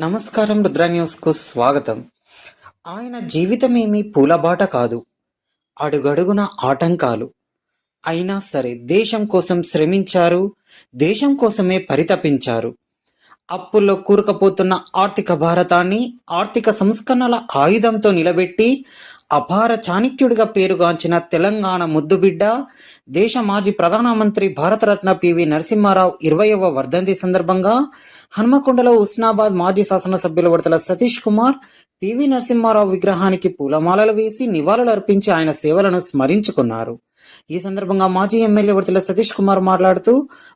నమస్కారం రుద్ర న్యూస్కు స్వాగతం. ఆయన జీవితమేమీ పూలబాట కాదు అడుగడుగున ఆటంకాలు. అయినా సరే దేశం కోసం శ్రమించారు దేశం కోసమే పరితపించారు. అప్పుల్లో కూరుకుపోతున్న ఆర్థిక భారతాన్ని ఆర్థిక సంస్కరణల ఆయుధంతో నిలబెట్టి అపార చాణిక్యుడిగా పేరుగాంచిన తెలంగాణ ముద్దుబిడ్డ దేశ మాజీ ప్రధానమంత్రి భారతరత్న పివి నరసింహారావు ఇరవయవ వర్ధంతి సందర్భంగా హన్మకొండలో ఉస్నాబాద్ మాజీ శాసనసభ్యుల విడతల సతీష్ కుమార్ పివి నరసింహారావు విగ్రహానికి పూలమాలలు వేసి నివాళులు అర్పించి ఆయన సేవలను స్మరించుకున్నారు. ఈ సందర్భంగా మాజీ ఎమ్మెల్యే విడతల సతీష్ కుమార్ మాట్లాడుతూ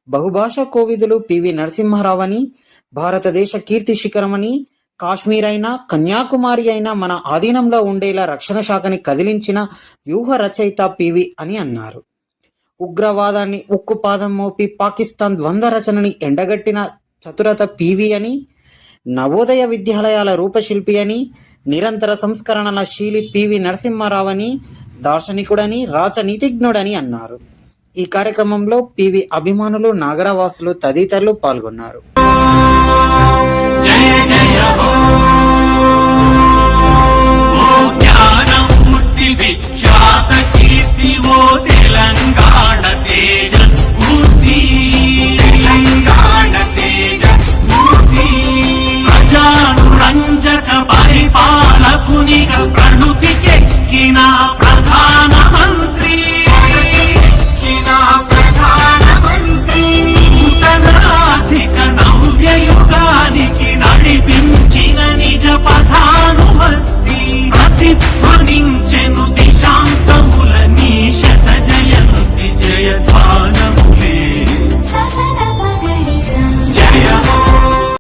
బహుభాషా కోవిదులు పివి నరసింహారావు అని భారతదేశ కీర్తి శిఖరమని కాశ్మీర్ అయినా కన్యాకుమారి అయినా మన ఆధీనంలో ఉండేలా రక్షణ శాఖని కదిలించిన వ్యూహ రచయిత పివి అని అన్నారు. ఉగ్రవాదాన్ని ఉక్కుపాదం మోపి పాకిస్తాన్ ద్వంద్వ రచనని ఎండగట్టిన చతురత పివి అని నవోదయ విద్యాలయాల రూపశిల్పి అని నిరంతర సంస్కరణల శీలి పివి నరసింహారావు అని దార్శనికుడని రాచనీతిజ్ఞుడని అన్నారు. ఈ కార్యక్రమంలో పివి అభిమానులు నాగరవాసులు తదితరులు పాల్గొన్నారు.